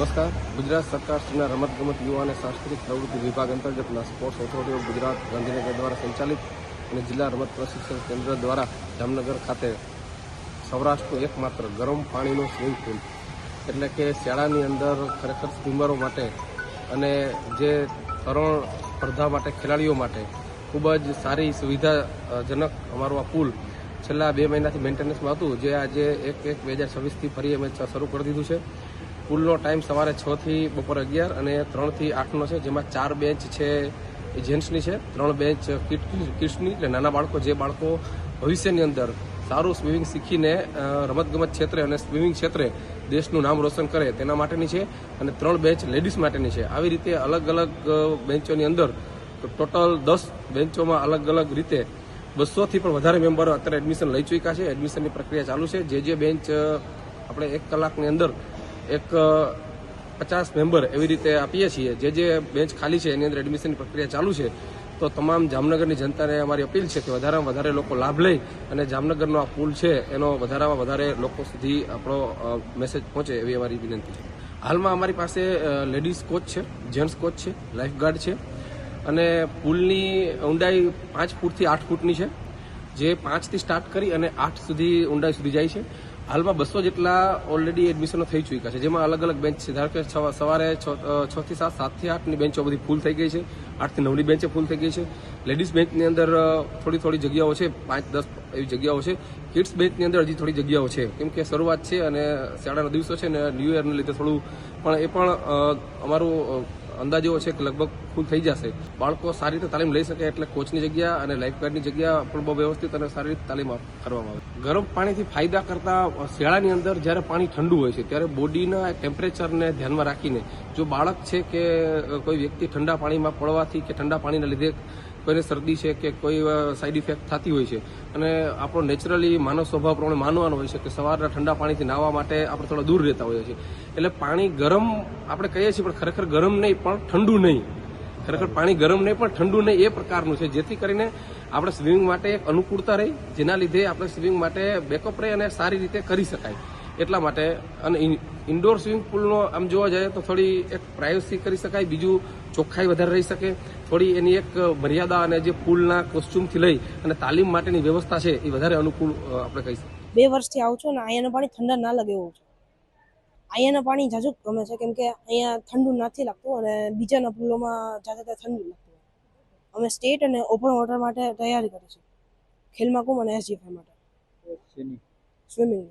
નમસ્કાર. ગુજરાત સરકાર શ્રીના રમતગમત યુવા અને સાંસ્કૃતિક પ્રવૃત્તિ વિભાગ અંતર્ગતના sports authority of Gujarat Gandhinagar દ્વારા સંચાલિત અને જિલ્લા રમત પ્રશિક્ષણ કેન્દ્ર દ્વારા જામનગર ખાતે સૌરાષ્ટ્રનું એકમાત્ર ગરમ પાણીનું સ્વિમિંગ પુલ. એટલે કે શાળાની અંદર ખરેખર સ્વિમરો માટે અને જે તરણ સ્પર્ધા માટે, ખેલાડીઓ માટે ખૂબ જ સારી સુવિધાજનક અમારું આ પુલ છેલ્લા બે મહિનાથી મેન્ટેનન્સમાં હતું. જે આજે એક એક બે હજાર છવ્વીસથી ફરી અમે શરૂ કરી દીધું છે. પુલનો ટાઈમ સવારે છ થી બપોરે અગિયાર અને ત્રણથી આઠનો છે, જેમાં ચાર બેન્ચ છે જેન્ટ્સની છે. ત્રણ બેન્ચ કિડ, કિડ્સની, એટલે નાના બાળકો, જે બાળકો ભવિષ્યની અંદર સારું સ્વિમિંગ શીખીને રમતગમત ક્ષેત્રે અને સ્વિમિંગ ક્ષેત્રે દેશનું નામ રોશન કરે તેના માટેની છે અને ત્રણ બેન્ચ લેડીઝ માટેની છે. આવી રીતે અલગ અલગ બેન્ચોની અંદર ટોટલ દસ બેન્ચોમાં અલગ અલગ રીતે બસોથી પણ વધારે મેમ્બરો અત્યારે એડમિશન લઈ ચૂક્યા છે. એડમિશનની પ્રક્રિયા ચાલુ છે. જે જે બેન્ચ આપણે એક કલાકની અંદર એક પચાસ મેમ્બર એવી રીતે આપીએ છીએ. જે જે બેન્ચ ખાલી છે, એની અંદર એડમિશનની પ્રક્રિયા ચાલુ છે, તો તમામ જામનગરની જનતાને અમારી અપીલ છે કે વધારેમાં વધારે લોકો લાભ લઈ અને જામનગરનો આ પુલ છે, એનો વધારામાં વધારે લોકો સુધી આપણો મેસેજ પહોંચે એવી અમારી વિનંતી છે. હાલમાં અમારી પાસે લેડીઝ કોચ છે જેન્ટ્સ કોચ છે લાઇફગાર્ડ છે અને પુલની ઊંડાઈ પાંચ ફૂટથી આઠ ફૂટની છે. જે પાંચથી સ્ટાર્ટ કરી અને આઠ સુધી ઊંડાઈ સુધી જાય છે. હાલમાં બસો જેટલા ઓલરેડી એડમિશનો થઈ ચૂક્યા છે. જેમાં અલગ અલગ બેન્ચ છે. ધારો કે સવારે છ થી સાત સાતથી આઠની બેન્ચો બધી ફૂલ થઈ ગઈ છે. આઠથી નવની બેન્ચે ફૂલ થઈ ગઈ છે. લેડીઝ બેન્ચની અંદર થોડી થોડી જગ્યાઓ છે. પાંચ, દસ એવી જગ્યાઓ છે. કિડ્સ બેન્ચની અંદર હજી થોડી જગ્યાઓ છે. કેમ કે શરૂઆત છે અને શાળાના દિવસો છે ને ન્યૂ યરને લીધે થોડું પણ એ પણ અમારું અંદાજ એવો છે કે લગભગ ફૂલ થઈ જશે. બાળકો સારી રીતે તાલીમ લઈ શકે એટલે કોચની જગ્યા અને લાઇફગાર્ડની જગ્યા પણ બહુ વ્યવસ્થિત અને સારી રીતે તાલીમ કરવામાં આવે. ગરમ પાણીથી ફાયદા કરતા શિયાળાની અંદર જ્યારે પાણી ઠંડુ હોય છે, ત્યારે બોડીના ટેમ્પરેચરને ધ્યાનમાં રાખીને જો બાળક છે કે કોઈ વ્યક્તિ ઠંડા પાણીમાં પડવાથી કે ઠંડા પાણીના લીધે કોઈને શરદી છે કે કોઈ સાઈડ ઇફેક્ટ થતી હોય છે અને આપણો નેચરલી માનવ સ્વભાવ પ્રમાણે માનવાનો હોય છે કે સવારના ઠંડા પાણીથી નાહવા માટે આપણે થોડા દૂર રહેતા હોઈએ છીએ. એટલે પાણી ગરમ આપણે કહીએ છીએ પણ ખરેખર ગરમ નહીં, પણ ઠંડુ નહીં. ખરેખર પાણી ગરમ નહીં, પણ ઠંડુ નહીં એ પ્રકારનું છે. જેથી કરીને આપણે સ્વિમિંગ માટે એક અનુકૂળતા રહી, જેના લીધે આપણે સ્વિમિંગ માટે બેકઅપ રહે અને સારી રીતે કરી શકાય. એટલા માટે અને ઇન્ડોર સ્વિમિંગ પુલનો આમ જોવા જઈએ તો થોડી એક પ્રાઇવસી કરી શકાય, બીજું ચોખ્ખાઈ વધારે રહી શકે. થોડી એની એક મર્યાદા અને જે પુલના કોસ્ચ્યુમથી લઈ અને તાલીમ માટેની વ્યવસ્થા છે એ વધારે અનુકૂળ આપણે કહી શકીએ. બે વર્ષથી આવું છું ને અહીંયાનું પાણી ઠંડા ના લાગે એવું છે. અહીંયાનું પાણી જાજુ ગમે છે કેમ કે અહીંયા ઠંડુ નથી લાગતું અને બીજાના પુલોમાં જાતે ઠંડુ લાગતું અમે સ્ટેટ અને ઓપન વોટર માટે તૈયારી કરીશું. ખેલ મહાકુંભ અને એસજીએફ માટે? સ્વિમિંગ.